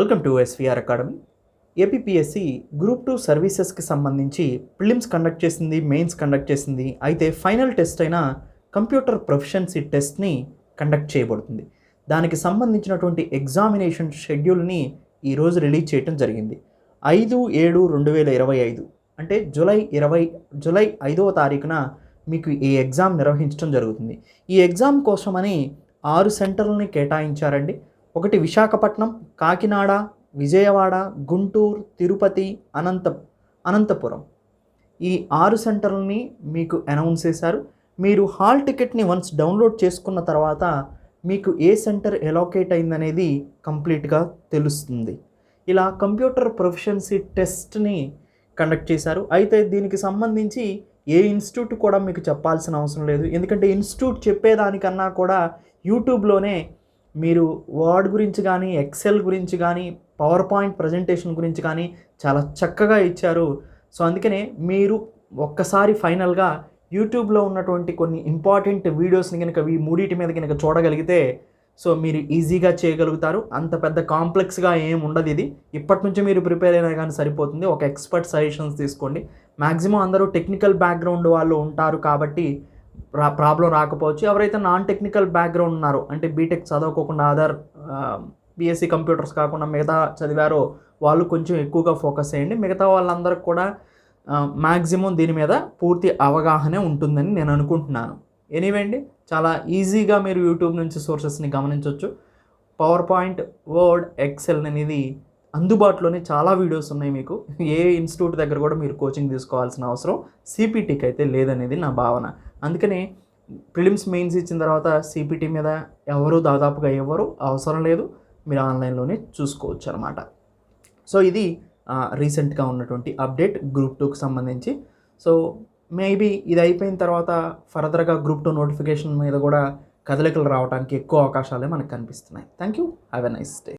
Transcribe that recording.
Welcome to SVR academy. APSC group two సర్వీసెస్కి సంబంధించి prelims conduct చేసింది mains conduct చేసింది. అయితే ఫైనల్ టెస్ట్ అయిన కంప్యూటర్ ప్రొఫిషియన్సీ టెస్ట్ని కండక్ట్ చేయబడుతుంది. దానికి సంబంధించినటువంటి ఎగ్జామినేషన్ షెడ్యూల్ని ఈరోజు రిలీజ్ చేయడం జరిగింది. ఐదు ఏడు రెండు వేల ఇరవై ఐదు అంటే జూలై ఇరవై జూలై ఐదవ తారీఖున మీకు ఈ ఎగ్జామ్ నిర్వహించడం జరుగుతుంది. ఈ ఎగ్జామ్ కోసమని ఆరు సెంటర్లని కేటాయించారండి. ఒకటి విశాఖపట్నం కాకినాడ విజయవాడ గుంటూరు తిరుపతి అనంత అనంతపురం. ఈ ఆరు సెంటర్లని మీకు అనౌన్స్ చేశారు. మీరు హాల్ టికెట్ని వన్స్ డౌన్లోడ్ చేసుకున్న తర్వాత మీకు ఏ సెంటర్ ఎలోకేట్ అయిందనేది కంప్లీట్గా తెలుస్తుంది. ఇలా కంప్యూటర్ ప్రొఫిషియన్సీ టెస్ట్ని కండక్ట్ చేశారు. అయితే దీనికి సంబంధించి ఏ ఇన్స్టిట్యూట్ కూడా మీకు చెప్పాల్సిన అవసరం లేదు. ఎందుకంటే ఇన్స్టిట్యూట్ చెప్పేదానికన్నా కూడా యూట్యూబ్లోనే మీరు వర్డ్ గురించి కానీ ఎక్సెల్ గురించి కానీ పవర్ పాయింట్ ప్రజెంటేషన్ గురించి కానీ చాలా చక్కగా ఇచ్చారు. సో అందుకనే మీరు ఒక్కసారి ఫైనల్గా యూట్యూబ్లో ఉన్నటువంటి కొన్ని ఇంపార్టెంట్ వీడియోస్ని కనుక ఈ మూడింటి మీద కనుక చూడగలిగితే సో మీరు ఈజీగా చేయగలుగుతారు. అంత పెద్ద కాంప్లెక్స్గా ఏం ఉండదు ఇది. ఇప్పటి నుంచి మీరు ప్రిపేర్ అయినా కానీ సరిపోతుంది. ఒక ఎక్స్పర్ట్ సజెషన్స్ తీసుకోండి. మ్యాక్సిమం అందరూ టెక్నికల్ బ్యాక్గ్రౌండ్ వాళ్ళు ఉంటారు కాబట్టి ప్రాబ్లం రాకపోవచ్చు. ఎవరైతే నాన్ టెక్నికల్ బ్యాక్గ్రౌండ్ ఉన్నారో అంటే బీటెక్ చదవకోకుండా అదర్ బీఎస్సీ కంప్యూటర్స్ కాకుండా మిగతా చదివారో వాళ్ళు కొంచెం ఎక్కువగా ఫోకస్ చేయండి. మిగతా వాళ్ళందరికి కూడా మ్యాక్సిమం దీని మీద పూర్తి అవగాహనే ఉంటుందని నేను అనుకుంటున్నాను. ఎనీవే అండి చాలా ఈజీగా మీరు యూట్యూబ్ నుంచి సోర్సెస్ని గమనించవచ్చు పవర్ పాయింట్ వర్డ్ ఎక్సెల్ అనేది అందుబాటులోనే చాలా వీడియోస్ ఉన్నాయి మీకు. ఏ ఇన్స్టిట్యూట్ దగ్గర కూడా మీరు కోచింగ్ తీసుకోవాల్సిన అవసరం సిపిటీకి అయితే లేదనేది నా భావన. అందుకనే ప్రిలిమ్స్ మెయిన్స్ ఇచ్చిన తర్వాత సిపిటీ మీద ఎవరు దాదాపుగా ఎవరు అవసరం లేదు. మీరు ఆన్లైన్లోనే చూసుకోవచ్చు అనమాట సో ఇది రీసెంట్గా ఉన్నటువంటి అప్డేట్ గ్రూప్ టూకి సంబంధించి. సో మేబీ ఇది అయిపోయిన తర్వాత ఫర్దర్గా గ్రూప్ టూ నోటిఫికేషన్ మీద కూడా కదలికలు రావడానికి ఎక్కువ అవకాశాలే మనకు కనిపిస్తున్నాయి. Thank you have a nice day.